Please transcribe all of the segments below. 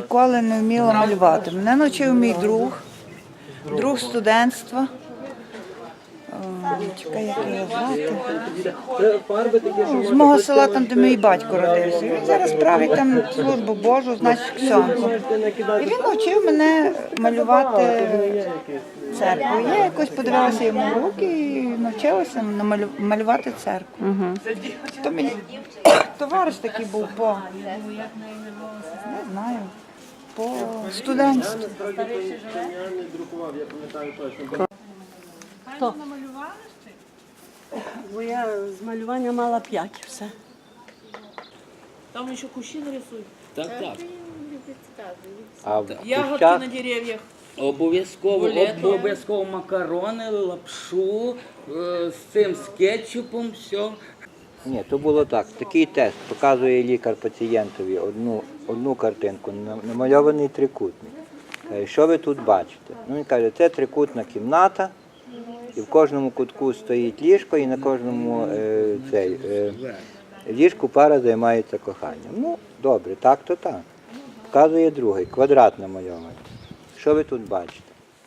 Ніколи не вміла малювати. Мене навчив мій друг, друг студентства. Чекай, як його звати. Ну, З мого села, там, де мій батько родився. Він зараз править там службу Божу, значить ксьонку. І він навчив мене малювати церкву. Я якось подивилася йому в руки і навчилася намалю- малювати церкву. То мені товариш такий був по не знаю, по студентству. Бо я з малювання мала п'ять все. Там еще кущи нарисуй. Так, так. А в Ягодки кущах на деревьях. Обов'язково, обов'язково макарони, лапшу е, з цим з кетчупом, все. Ні, то було так. Такий тест показує лікар пацієнтові одну, одну картинку, намальований трикутник. Каже, що ви тут бачите? Ну він каже, це трикутна кімната, і в кожному кутку стоїть ліжко, і на кожному е, цей, е, ліжку пара займається коханням. Ну, добре, так то так. Показує другий, квадрат намальований. Що ви тут бачите?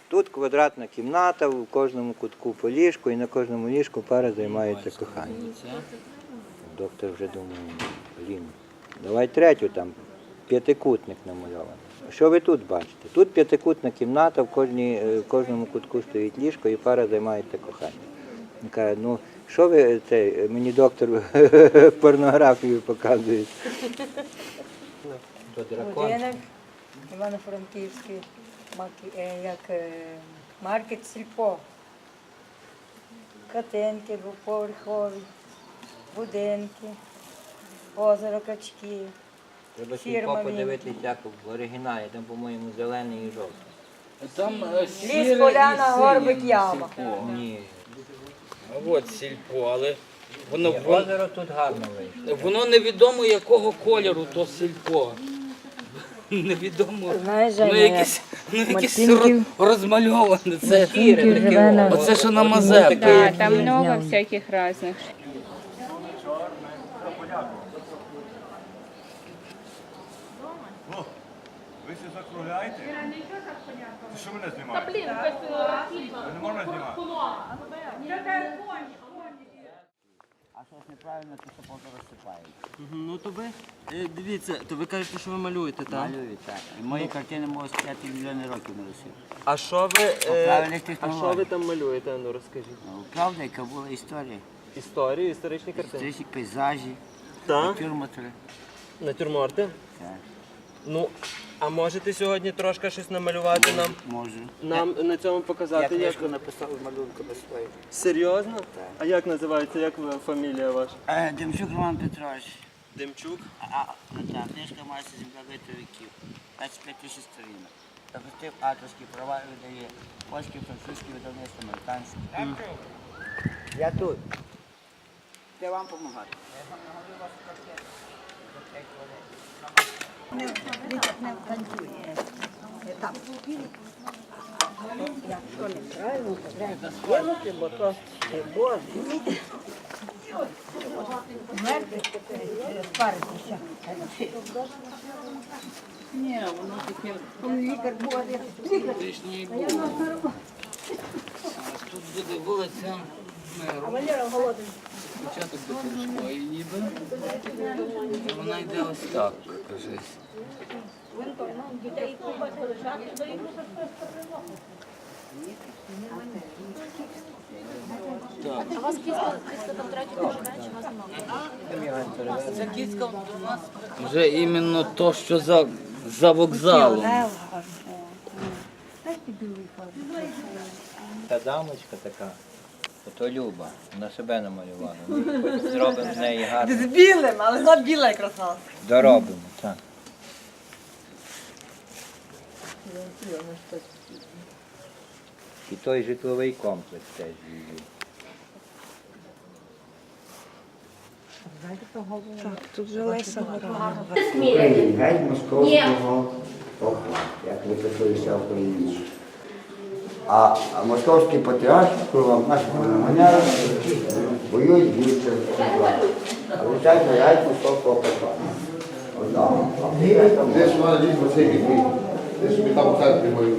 Тут квадратна кімната, в кожному кутку по ліжку, і на кожному ліжку пара займається коханням. Доктор вже думає, блін, давай третю там, п'ятикутник намальований. Що ви тут бачите? Тут п'ятикутна кімната, в, кожній, е, в кожному кутку стоїть ліжко і пара займається коханням. Він каже, ну що ви це, мені доктор порнографію показує. Будинок Івано-Франківський, е, як е, маркет сільпо. Хатинки двоповерхові, будинки, озеро качки. Треба Фірма сільпо подивитися, як в оригіналі, там, по-моєму, зелений і жовтий. Там е, сіре і поляна, синє горбик, яма. сільпо. Ні. А от сільпо, але воно, Ні, воно, озеро тут гарно вийшло. воно невідомо якого кольору то сільпо. Невідомо. Знаєш, Ну якесь, ну, якесь Мартинків- ро- розмальоване. Це живе на- Оце що на Мазепі. Да, там много всяких разных. Закругляєте? Ти що мене знімаєте? Не можна знімати. А щось неправильно, то що потім розсипають. Ну то ви е, дивіться, то ви кажете, що ви малюєте, так? Малюють так. І мої картини можуть стояти мільйони років не росів. А що ви, е, правильних а що ви там малюєте? Ну розкажіть. Правда, яка була історія? Історію, історичні картини. Історичні пейзажі, Так? натюрморти. Натюрморти? Так, Ну, а можете сьогодні трошки щось намалювати нам? можу. Нам на цьому Я показати? Як... книжку написав з малюнками своїми. Серйозно? А як називається? Як ви- фамілія ваша? Е, Демчук Роман Петрович. Демчук? А, ну так, книжка має земля віків. 25 тисяч сторінок. Запустив авторські права і видає польські, французькі видавництва, американські. Я тут. Я вам допомагати. Ні, воно таке було. Ось Тут буде вулиця Миру. Початок до Пушкої ніби. Вона йде ось так, кажись. Так. А у вас кіска, кіска там третього живе, чи вас немає? Ця кіцька у нас вже іменно то, що за, за вокзалом. Та дамочка така, ото Люба, вона себе намалювала. Ми зробимо з неї гарно. З білим, але вона біла якраз. Доробимо, так. І той житловий комплекс теж її. Так, Тут же Леся Гора. Геть московського як ви писуєте українці. А, а московський патріарх, кругом наш манера, воюють більше. Звичайно, геть московського патріарха. От Десь у мене дійсно цей який. Десь собі там в центрі мою.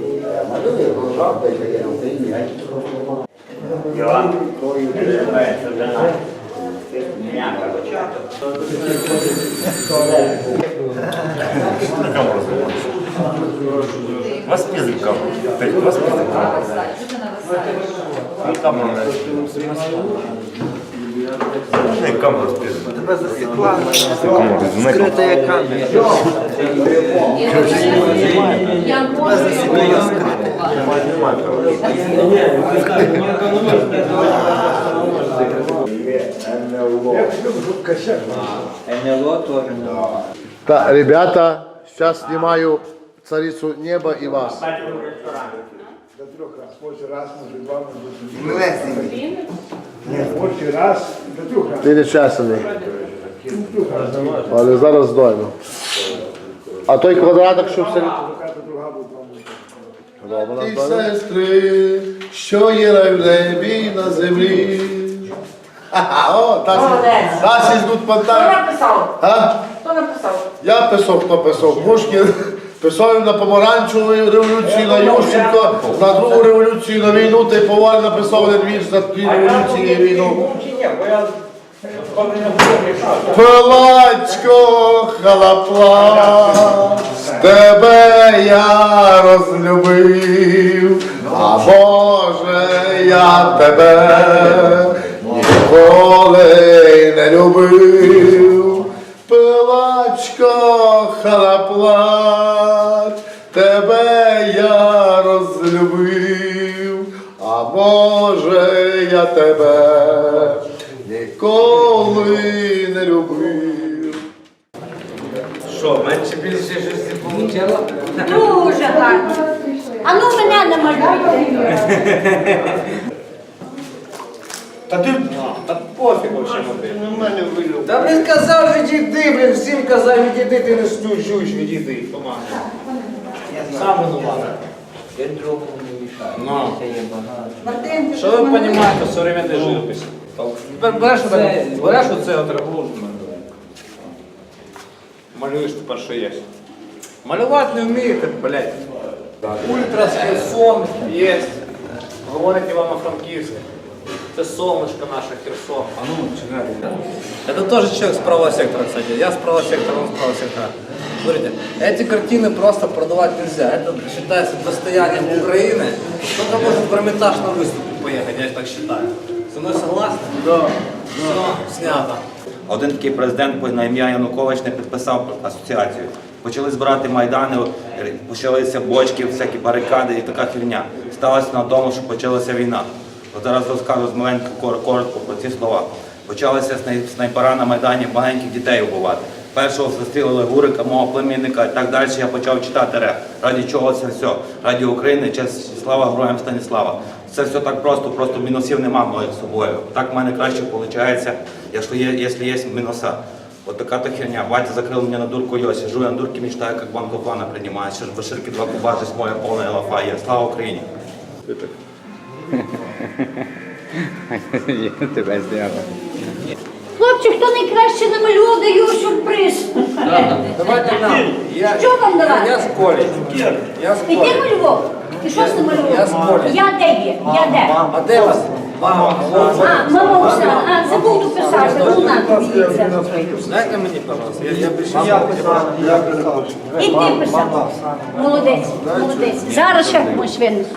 Малює, жовта, яка є на Україні, геть. Вас пізик камеру. Вас пізик камеру. Ну, не. Камеру спізик. Тебе засікла. Скрита як камера. НЛО не Так, ребята, сейчас снимаю царицу неба и вас. Ти чесаний. Але зараз здойно. А той квадратик, що все. Ті сестри, що є в небі і на землі. О, Тасі, фантазії. написав? Хто написав? Я писав, хто писав. Пушкін писав на помаранчеву революцію на Ющенко, на другу революцію на війну, та й поволі написав один вірш на дві революції і війну. Пилачко халапла, тебе я розлюбив, а Боже, я тебе ніколи не любив. Пилачко халаплат, а може я тебе ніколи не любив. Що, менше більше щось не вийшло? Дуже гарно. А ну мене намалюйте. Та ти, та пофіг вообще Та блін казав, відійди, блін, всім казав, відійди, ти не стучуєш, відійди, помагай. Сам винуватий. Я мішаю. Ну. Багато. Що ви розумієте в современній живописі? Тепер береш, оце- береш оце от малюєш тепер, що є. Малювати не вмієте, блядь. Ультра Херсон є. Говорить Івано-Франківськ. Це солнышко наше Херсон. А ну, чекайте. Это тоже человек с правого сектора, кстати. Я с правого сектора, он с правого сектора. Смотрите, эти картины просто продавать нельзя. Это считается достоянием Украины. Кто-то может в Эрмитаж на выставку поехать, я так считаю. Со мной согласны? Да. Все, снято. Один такий президент на ім'я Янукович не підписав асоціацію. Почали збирати майдани, почалися бочки, всякі барикади і така херня. Сталося на тому, що почалася війна. От зараз розкажу з маленько коротко про ці слова. Почалися снай- снайпера на майдані маленьких дітей вбивати. Першого застрілили Гурика, мого племінника і так далі. Я почав читати реп. Раді чого це все? Раді України, честь, слава героям Станіслава. Це все так просто, просто мінусів нема моїх з собою. Так в мене краще виходить, якщо є, якщо є мінуса. Вот такая-то херня. Батя закрыл меня на дурку, я сижу, я на дурке мечтаю, как банку плана принимаю. Сейчас в баширке два куба, здесь моя полная лафа есть. Слава Украине! Тебе зняли. Хлопці, хто найкраще намалював, даю сюрприз. Давайте нам. Я, Що вам давати? я з Колі. Я з І Колі. ти малював? Ти що ж намалював? Я з Колі. Я де є? Я де? А де вас? Мама. А, мама Оксана, а, забув дописати, забув на тобі це. Дайте мені, пожалуйста. Я, я більше я І ти писав. Молодець, молодець. Зараз ще можеш винести.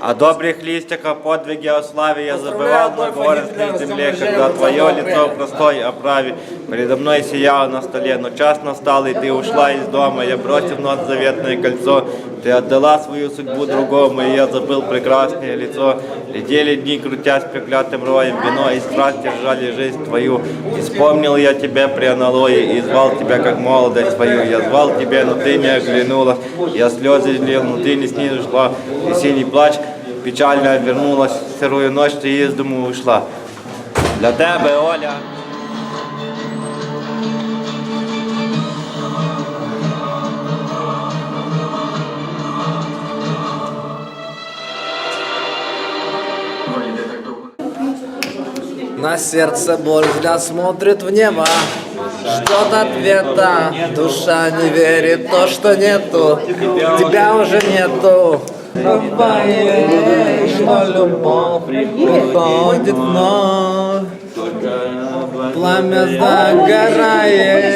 О добрых листьях, о подвиге, о славе я забывал на горестной земле, когда твое лицо в простой оправе передо мной сияло на столе. Но час настал, и ты ушла из дома, я бросил нос заветное кольцо. Ты отдала свою судьбу другому, и я забыл прекрасное лицо. Летели дни, крутясь проклятым роем, вино и страсть держали жизнь твою. И вспомнил я тебя при аналое, и звал тебя как молодость свою. Я звал тебя, но ты не оглянулась. Я слезы лил, но ты не снизошла. И синий плач печально вернулась в сырую ночь, ты из дому ушла. Для тебе, Оля. На сердце боль взгляд смотрит в небо. ждет ответа, душа не верит то, что нету, тебя уже нету. Бывает, что любовь приходит вновь, пламя загорает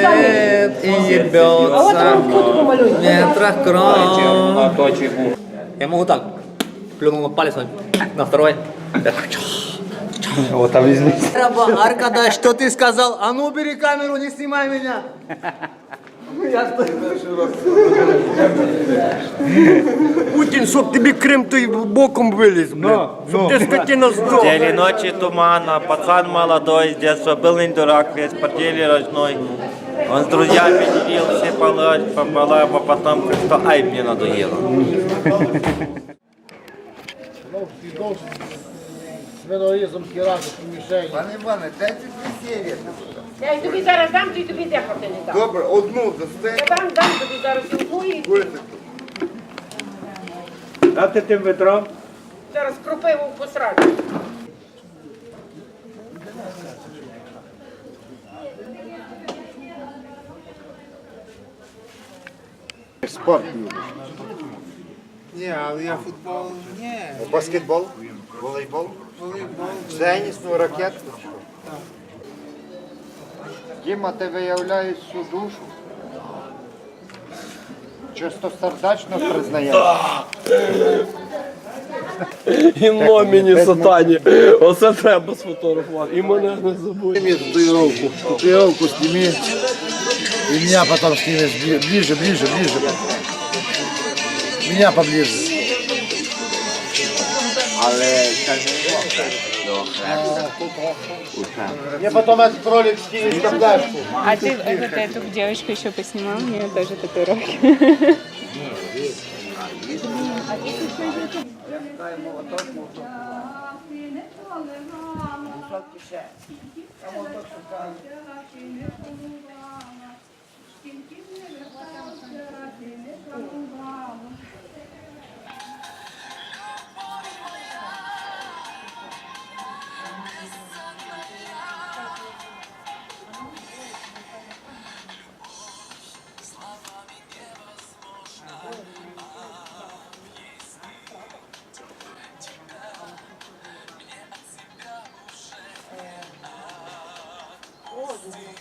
и ебется в метрах кровь. Я могу так, плюнул на палец, на второй. О, там візьміть. Аркада, что ты сказал? А ну бери камеру, не снимай меня. Путін, щоб тобі Крим той боком виліз, блядь. Щоб ти скотина здох. Дели ночи тумана, пацан молодой, с детства был не дурак, весь портфель рожной. Он с друзьями делился пополам, пополам, а потом как-то ай мне надоело. Свиноїзом хіразу в мішені. Пане Іване, дайте дві серії. Я й тобі зараз дам, ти тобі де не дам. Добре, одну дасте. Я дам, дам тобі зараз одну і Дати тим ветрам. зараз кропиву посрати. Спорт любиш. Не, але я футбол не. Баскетбол? Волейбол? Волейбол. Теніс, ну ракетку. Діма, ти виявляєш всю душу. Чистосердечно признаєш. І номіні сатані. Оце треба сфотографувати. І мене не забудь. Сними татуировку. Татуировку сними. И меня потом снимешь бли- ближе, ближе, ближе. Меня поближе. Але це не Мне потом этот ролик скинешь на флешку. А ты вот эту девочку еще поснимал, у нее тоже татуировки.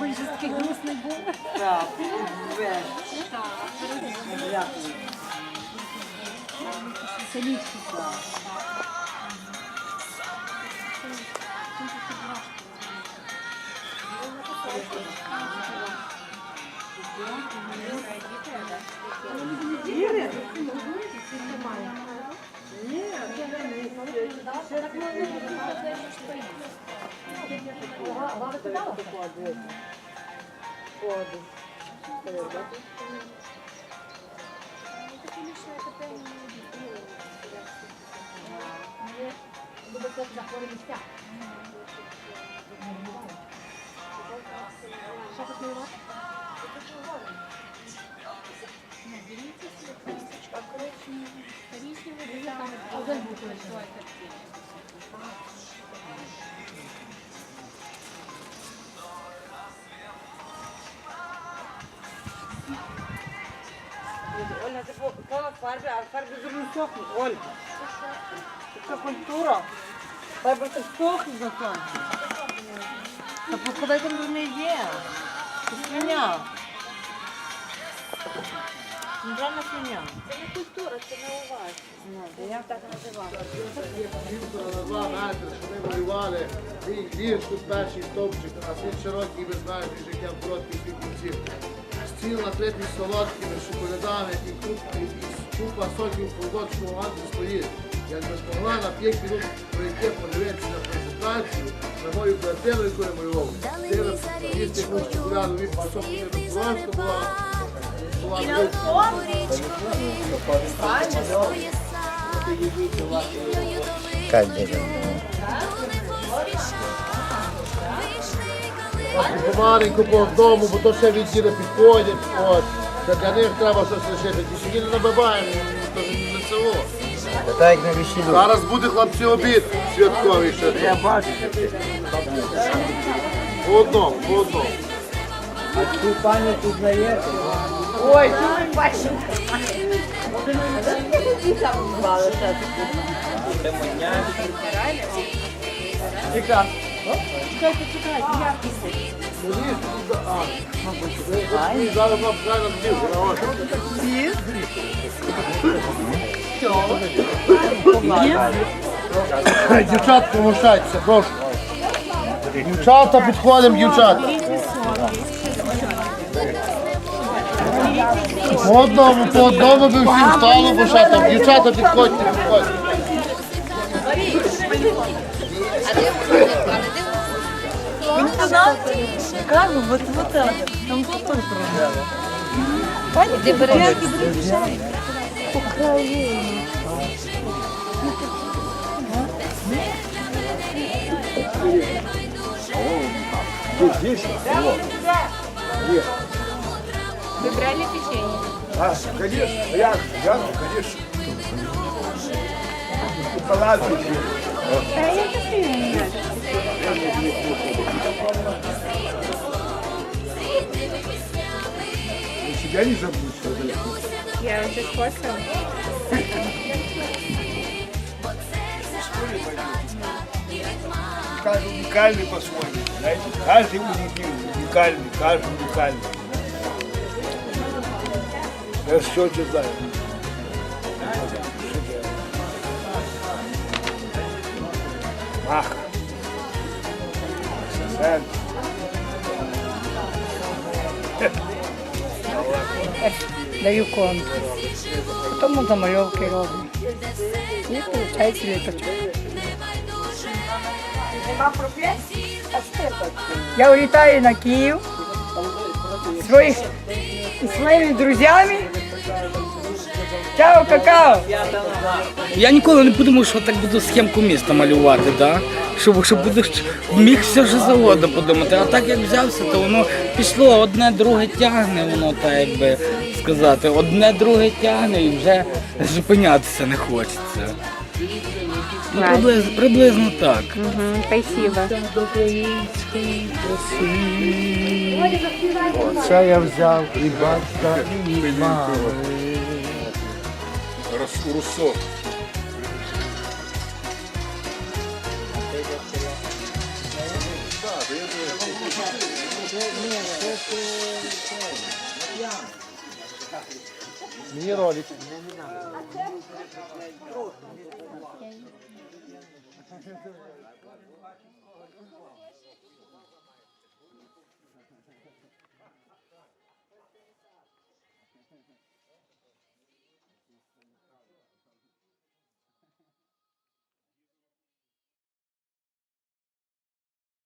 Ой, же такий грустний був. Що тут не Дивіться, Оля, ти поклала фарби, а фарби дуже сохнуть. Оля. Це культура. Фарби це сохнуть за сонце. Та походай там не є. Це свиня. Центральна свиня. Це не культура, це не у вас. Ну, я так називаю. два метри, що ми малювали. Твій вірш тут перший стовпчик, а світ широкий, ви знаєте, життя короткий світ кінців. Стіл накритий солодкими шоколадами і купа, і купа соків анти стоїть. Я не змогла на 5 минут пройти подивитися на презентацію на мою квартиру, яку я малював. Їсти він просто була І навколо річкові, бачиш своє сад, долиною, бо то ще від діда підходять. От. Для них треба щось лишити. Ті сьогодні не набиваємо, то не село. Так як на весіллю. Зараз буде хлопці обід святковий ще. Я бачу. По одному, по одному. А цю пані тут знаєте? Ой, ти не бачив. Прекрасно. Чекайте, чекайте, я Зараз нам правильно вдів, на очі. Дівчат, помощайтеся, прошу. Дівчата, підходимо, дівчат. По одному, по одному би всім стало, бо ще там дівчата підходьте, підходьте. Казав, от вот так. Там тут теж проблема. Пані, ти береш? Україна. Вы брали печенье? А, конечно, я, я, конечно. Палатки. Да, я. Себя не забудь, что это. Я уже сфоткала. Каждый уникальный по-своему. Каждый уникальный, каждый уникальный. Я все знаю. Маха. Сосен. Даю конкурс. Тому замальовки роблю. І виходить літочок. Я улетаю на Киев своих, с своими друзьями. Чао, какао! Я ніколи не подумав, що так буду схемку міста малювати, да? Щоб, щоб будеш міг все що завгодно подумати. А так як взявся, то воно пішло, одне друге тягне, воно так якби сказати, одне друге тягне і вже зупинятися не хочеться. Ну, приблизно, приблизно так. Угу, спасибо. Оце я взяв і батька, і мами. Руссо. Мені ролик. Thank you.